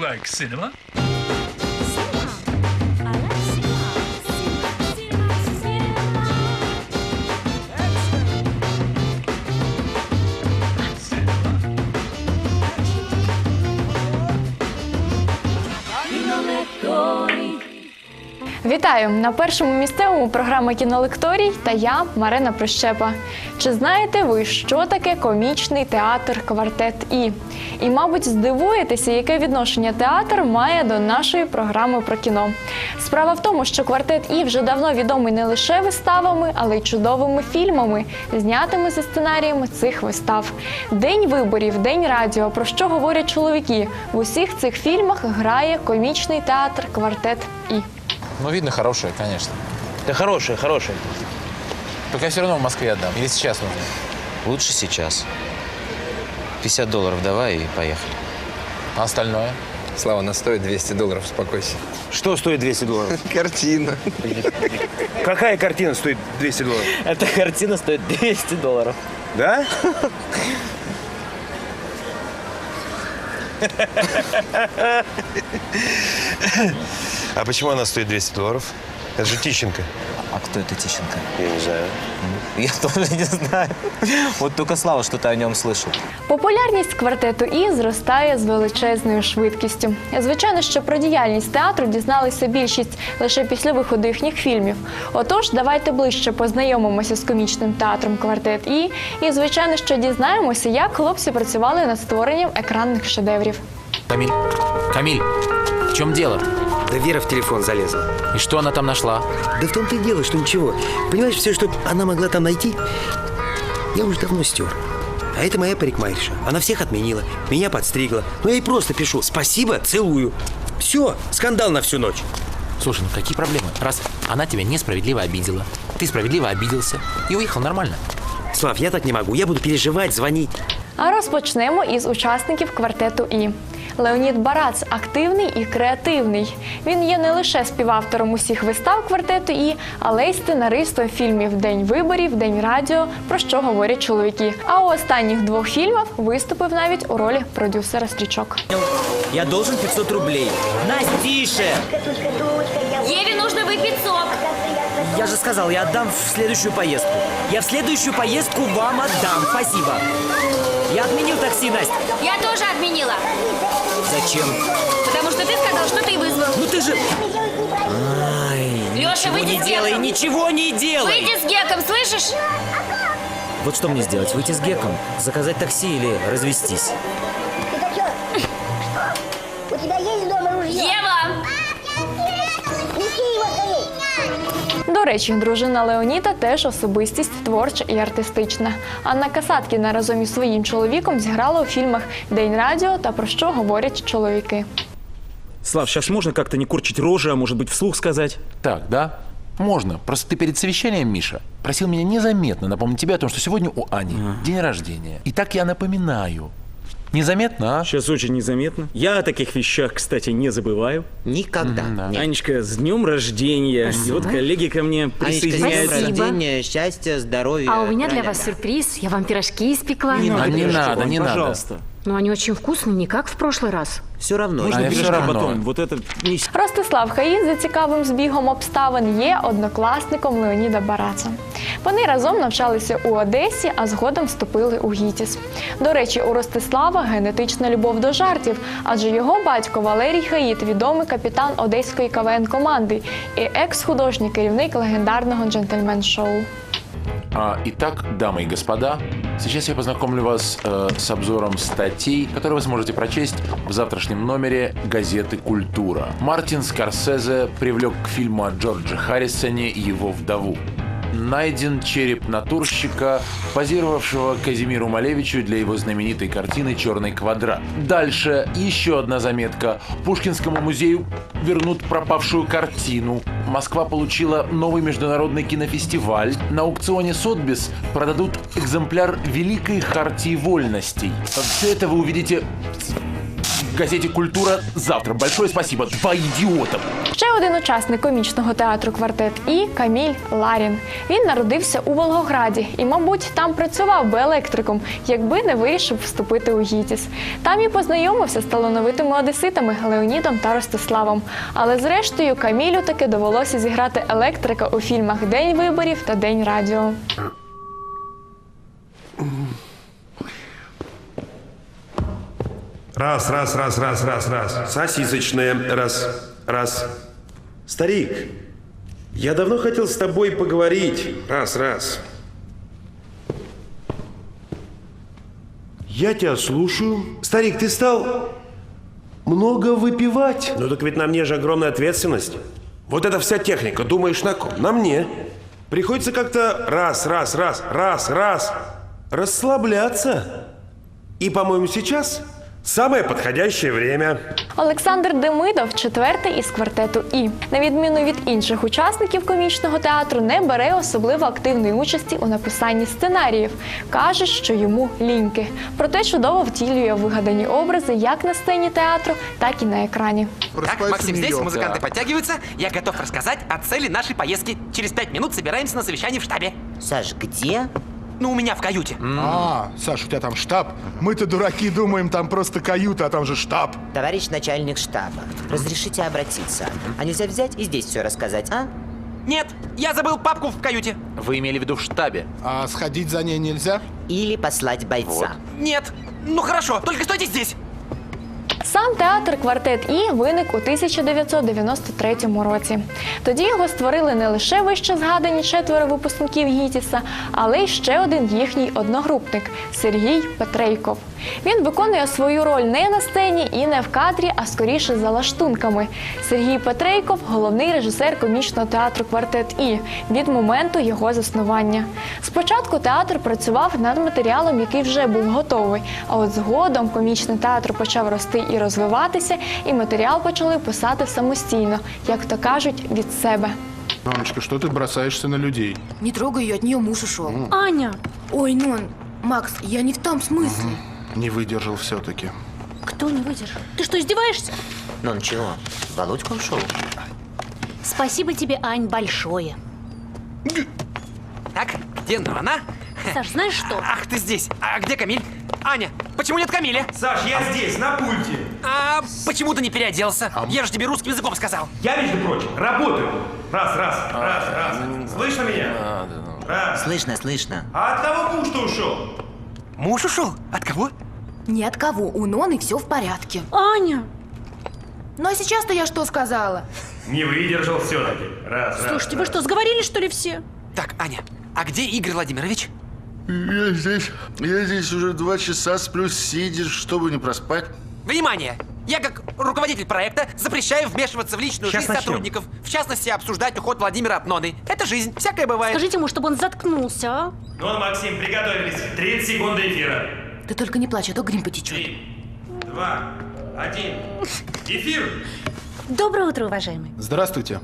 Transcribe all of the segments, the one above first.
like cinema? Вітаю на першому місцевому програма кінолекторій та я Марина Прищепа. Чи знаєте ви, що таке комічний театр Квартет І? І, мабуть, здивуєтеся, яке відношення театр має до нашої програми про кіно. Справа в тому, що квартет І вже давно відомий не лише виставами, але й чудовими фільмами, знятими за сценаріями цих вистав. День виборів, день радіо. Про що говорять чоловіки? В усіх цих фільмах грає комічний театр Квартет І. Ну, видно, хорошее, конечно. Да хорошая, хорошая. Только я все равно в Москве отдам. Или сейчас нужно. Лучше сейчас. 50 долларов давай и поехали. А остальное? Слава, она стоит 200 долларов, успокойся. Что стоит 200 долларов? Картина. Какая картина стоит 200 долларов? Эта картина стоит 200 долларов. Да? А почему она стоит 200 долларов? Это же Тищенко. А кто это Тищенко? Я не знаю. Я тоже не знаю. Вот только Слава что-то о нем слышал. Популярність квартету І зростає з величезною швидкістю. Звичайно, що про діяльність театру дізналися більшість лише після виходу їхніх фільмів. Отож, давайте ближче познайомимося з комічним театром Квартет І. І, звичайно, що дізнаємося, як хлопці працювали над створенням екранних шедеврів. Камиль. Камиль, в чем дело? Да Вера в телефон залезла. И что она там нашла? Да в том-то и дело, что ничего. Понимаешь, все, что она могла там найти, я уже давно стер. А это моя парикмахерша. Она всех отменила, меня подстригла. Ну, я ей просто пишу «Спасибо, целую». Все, скандал на всю ночь. Слушай, ну какие проблемы? Раз она тебя несправедливо обидела, ты справедливо обиделся и уехал нормально. Слав, я так не могу. Я буду переживать, звонить. А розпочнемо із учасників квартету І. Леонід Барац активний і креативний. Він є не лише співавтором усіх вистав квартету І, але й сценаристом фільмів День виборів, День радіо, про що говорять чоловіки. А у останніх двох фільмах виступив навіть у ролі продюсера стрічок. Я должен 500 рублей. Настя, тише! Еве нужно сок. Я же сказал, я отдам в следующую поездку. Я в следующую поездку вам отдам. Спасибо. Я отменил такси, Настя. Я тоже отменила. Зачем? Потому что ты сказал, что ты вызвал. Ну ты же... Ай, Леша, выйди не с делай, Геком. ничего не делай! Выйди с Геком, слышишь? Вот что мне сделать? Выйти с Геком? Заказать такси или развестись? До речі, дружина Леоніда теж особистість творча і артистична. Анна Касаткіна разом із своїм чоловіком зіграла у фільмах День радіо та про що говорять чоловіки. Слав, сейчас можно как-то не курчить рожи, а может быть вслух сказать? Так, да? Можно. Просто ты перед совещанием, Миша, просил меня незаметно напомнить тебе о том, что сегодня у Ани день рождения. И так я напоминаю. Незаметно, а? Сейчас очень незаметно. Я о таких вещах, кстати, не забываю. Никогда. Анечка, с днем рождения. И вот коллеги ко мне присоединяются. рождения, счастья, здоровья. А у меня для вас сюрприз. Я вам пирожки испекла. А не надо, не надо. Пожалуйста. Но они очень вкусные, не как в прошлый раз. Все равно. Можно А я пирожки всё равно. потом. Вот это не Ростислав Хаїз за цікавим збігом обставин є однокласником Леоніда Бараца. Вони разом навчалися у Одесі, а згодом вступили у ГІТІС. До речі, у Ростислава генетична любов до жартів, адже його батько Валерій Хаїд відомий капітан одеської КВН команди і екс-художній керівник легендарного джентльмен-шоу. А, итак, дамы и господа, сейчас я познакомлю вас э, с обзором статей, которые вы сможете прочесть в завтрашнем номере газеты «Культура». Мартин Скорсезе привлек к фильму о Джордже Харрисоне его вдову. Найден череп натурщика, позировавшего Казимиру Малевичу для его знаменитой картины «Черный квадрат». Дальше еще одна заметка. Пушкинскому музею вернут пропавшую картину. Москва получила новый международный кинофестиваль. На аукционе Сотбис продадут экземпляр Великой Хартии Вольностей. Все это вы увидите газете «Культура» завтра. Большое спасибо. Два идиота. Ще один учасник комічного театру Квартет І Каміль Ларін. Він народився у Волгограді і, мабуть, там працював би електриком, якби не вирішив вступити у ГІТІС. Там і познайомився з талановитими одеситами Леонідом та Ростиславом. Але зрештою Камілю таки довелося зіграти електрика у фільмах День виборів та День радіо. Раз, раз, раз, раз, раз, раз. Сосисочная. Раз, раз. Старик, я давно хотел с тобой поговорить. Раз, раз. Я тебя слушаю. Старик, ты стал много выпивать. Ну так ведь на мне же огромная ответственность. Вот эта вся техника, думаешь, на ком? На мне. Приходится как-то раз, раз, раз, раз, раз расслабляться. И, по-моему, сейчас самое подходящее время. Олександр Демидов, четвертий із квартету І. На відміну від інших учасників комічного театру, не бере особливо активної участі у написанні сценаріїв. Каже, що йому ліньки. Проте чудово втілює вигадані образи як на сцені театру, так і на екрані. Так, Максим здесь, музыканты подтягиваются. Я готов рассказать о цели нашей поездки. Через пять минут собираемся на совещании в штабе. Саш, где? Ну, у меня в каюте. А, Саш, у тебя там штаб? Мы-то дураки думаем, там просто каюта, а там же штаб. Товарищ начальник штаба, разрешите обратиться. А нельзя взять и здесь все рассказать, а? Нет, я забыл папку в каюте. Вы имели в виду в штабе? А сходить за ней нельзя? Или послать бойца. Нет. Ну хорошо, только стойте здесь. Сам театр Квартет І виник у 1993 році. Тоді його створили не лише вище згадані четверо випускників ГІТІСа, але й ще один їхній одногрупник Сергій Петрейков. Він виконує свою роль не на сцені і не в кадрі, а скоріше за лаштунками. Сергій Петрейков головний режисер комічного театру Квартет І від моменту його заснування. Спочатку театр працював над матеріалом, який вже був готовий. А от згодом комічний театр почав рости і розвиватися, і матеріал почали писати самостійно, як то кажуть, від себе. Мамочка, что ты бросаешься на людей? Не трогай ее, от нее муж ушел. Аня! Ой, Нон, Макс, я не в том смысле. Не выдержал все-таки. Кто не выдержал? Ты что, издеваешься? Ну ничего, Володька ушел. Спасибо тебе, Ань, большое. Так, где Нана? Саш, знаешь что? Ах, ты здесь. А где Камиль? Аня, почему нет Камиля? Саш, я здесь, на пульте. А почему ты не переоделся? Я же тебе русским языком сказал. Я, между прочим, работаю. Раз, раз, раз, раз. Слышно меня? Раз. Слышно, слышно. А от кого муж-то ушел? Муж ушел? От кого? Ни от кого, у Ноны все в порядке. Аня! Ну а сейчас-то я что сказала? Не выдержал все-таки. Раз, раз. Слушайте, вы что, сговорились, что ли, все? Так, Аня, а где Игорь Владимирович? Я здесь, я здесь уже два часа сплю, сидишь, чтобы не проспать. Внимание! Я, как руководитель проекта, запрещаю вмешиваться в личную Сейчас жизнь начнем. сотрудников. В частности, обсуждать уход Владимира от Ноны. Это жизнь, всякое бывает. Скажите ему, чтобы он заткнулся, а? Ну, Максим, приготовились. 30 секунд эфира. Ты только не плачь, а то грим потечет. Три, два, один. Эфир. Доброе утро, уважаемый. Здравствуйте.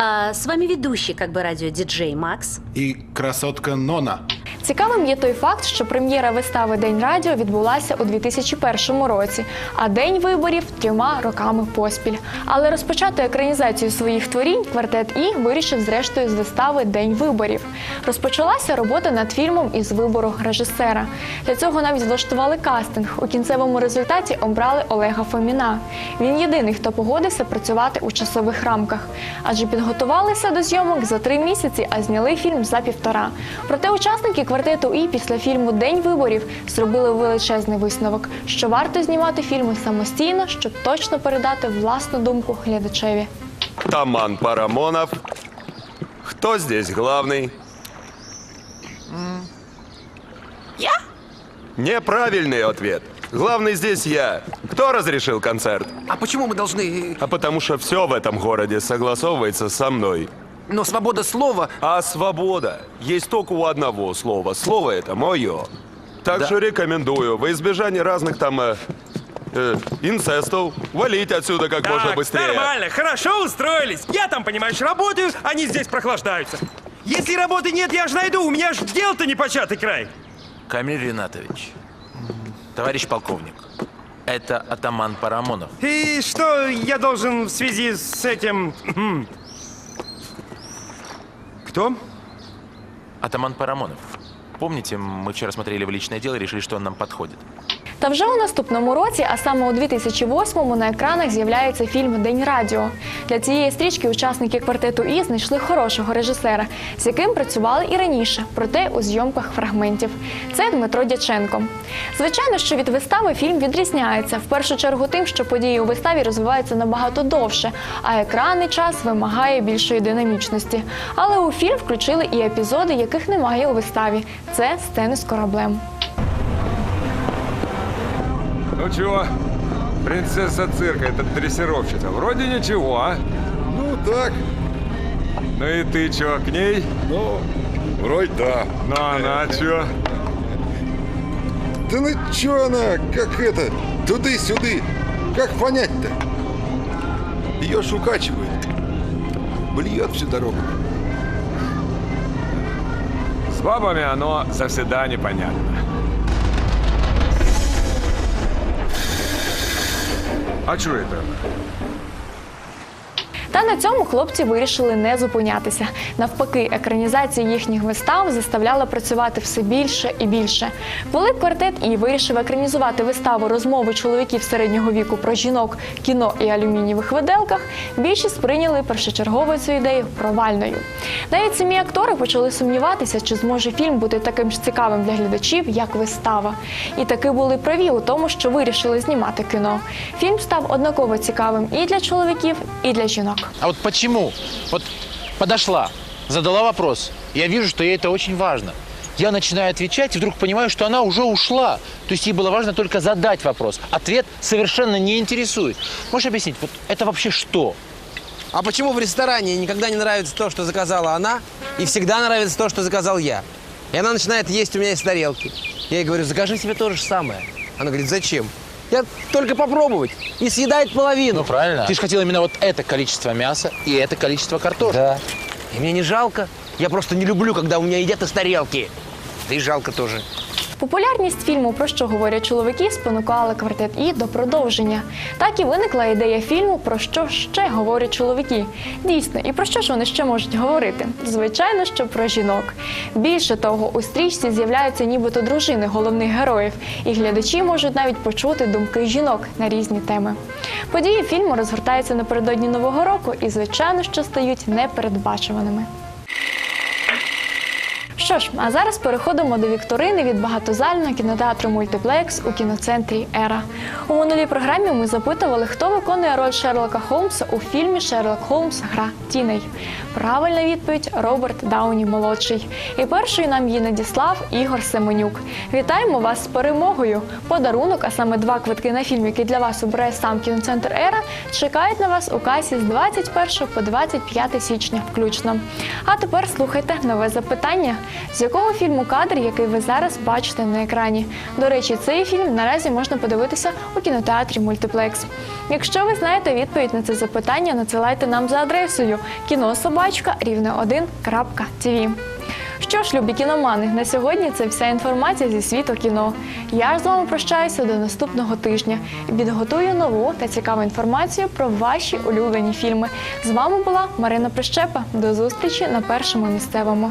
А, с вами ведущий, как бы радио-диджей Макс. И красотка Нона. Цікавим є той факт, що прем'єра вистави День радіо відбулася у 2001 році, а день виборів трьома роками поспіль. Але розпочати екранізацію своїх творінь квартет І вирішив зрештою з вистави День виборів. Розпочалася робота над фільмом із вибору режисера. Для цього навіть влаштували кастинг. У кінцевому результаті обрали Олега Фоміна. Він єдиний, хто погодився працювати у часових рамках, адже підготувалися до зйомок за три місяці, а зняли фільм за півтора. Проте учасники квартету І після фільму День виборів зробили величезний висновок, що варто знімати фільми самостійно, щоб точно передати власну думку глядачеві. Таман Парамонов. Кто здесь главный? Я? Неправильный ответ. Главный здесь я. Кто разрешил концерт? А почему мы должны... А потому что все в этом городе согласовывается со мной. Но свобода слова... А свобода есть только у одного слова. Слово это мое. Так Да. что рекомендую во избежание разных там э, э, инцестов валить отсюда как можно быстрее. Нормально, хорошо устроились. Я там, понимаешь, работаю, они здесь прохлаждаются. Если работы нет, я ж найду, у меня ж дел-то не початый край. Камиль Ринатович, товарищ полковник, Это атаман Парамонов. И что я должен в связи с этим... Кто? Атаман Парамонов. Помните, мы вчера смотрели в личное дело и решили, что он нам подходит. Та вже у наступному році, а саме у 2008-му, на екранах з'являється фільм День радіо. Для цієї стрічки учасники квартету І знайшли хорошого режисера, з яким працювали і раніше, проте у зйомках фрагментів. Це Дмитро Дяченко. Звичайно, що від вистави фільм відрізняється в першу чергу тим, що події у виставі розвиваються набагато довше, а екранний час вимагає більшої динамічності. Але у фільм включили і епізоди, яких немає у виставі. Це сцени з кораблем. Ну чего, принцесса цирка, это дрессировщица. Вроде ничего, а? Ну, так. Ну и ты чё, к ней? Ну, вроде да. Ну она чё? Да ну чё она, как это, туды-сюды. Как понять-то? Ее ж укачивает. Блюет всю дорогу. С бабами оно завсегда непонятно. А чого это? Та на цьому хлопці вирішили не зупинятися. Навпаки, екранізація їхніх вистав заставляла працювати все більше і більше. Коли квартет і вирішив екранізувати виставу розмови чоловіків середнього віку про жінок, кіно і алюмінієвих виделках, більшість сприйняли першочергово цю ідею провальною. Навіть самі актори почали сумніватися, чи зможе фільм бути таким ж цікавим для глядачів, як вистава. І таки були праві у тому, що вирішили знімати кіно. Фільм став однаково цікавим і для чоловіків, і для жінок. А вот почему? Вот подошла, задала вопрос. Я вижу, что ей это очень важно. Я начинаю отвечать и вдруг понимаю, что она уже ушла. То есть ей было важно только задать вопрос. Ответ совершенно не интересует. Можешь объяснить, вот это вообще что? А почему в ресторане никогда не нравится то, что заказала она, и всегда нравится то, что заказал я? И она начинает есть у меня из тарелки. Я ей говорю, закажи себе то же самое. Она говорит, зачем? Я только попробовать. И съедает половину. Ну правильно. Ты же хотел именно вот это количество мяса и это количество картошки. Да. И мне не жалко. Я просто не люблю, когда у меня едят из тарелки. Да и жалко тоже. Популярність фільму Про що говорять чоловіки спонукала квартет І до продовження. Так і виникла ідея фільму Про що ще говорять чоловіки. Дійсно, і про що ж вони ще можуть говорити? Звичайно, що про жінок. Більше того, у стрічці з'являються нібито дружини головних героїв, і глядачі можуть навіть почути думки жінок на різні теми. Події фільму розгортаються напередодні нового року і, звичайно, що стають непередбачуваними. Що ж, а зараз переходимо до вікторини від багатозального кінотеатру Мультиплекс у кіноцентрі Ера. У минулій програмі ми запитували, хто виконує роль Шерлока Холмса у фільмі Шерлок Холмс Гра Тіней. Правильна відповідь Роберт Дауні молодший. І першою нам її надіслав Ігор Семенюк. Вітаємо вас з перемогою! Подарунок, а саме два квитки на фільм, який для вас обирає сам кіноцентр Ера, чекають на вас у касі з 21 по 25 січня включно. А тепер слухайте нове запитання. З якого фільму кадр, який ви зараз бачите на екрані? До речі, цей фільм наразі можна подивитися у кінотеатрі Мультиплекс. Якщо ви знаєте відповідь на це запитання, надсилайте нам за адресою кінособачка рівне 1.tv. Що ж, любі кіномани, на сьогодні це вся інформація зі світу кіно. Я ж з вами прощаюся до наступного тижня і підготую нову та цікаву інформацію про ваші улюблені фільми. З вами була Марина Прищепа. До зустрічі на першому місцевому.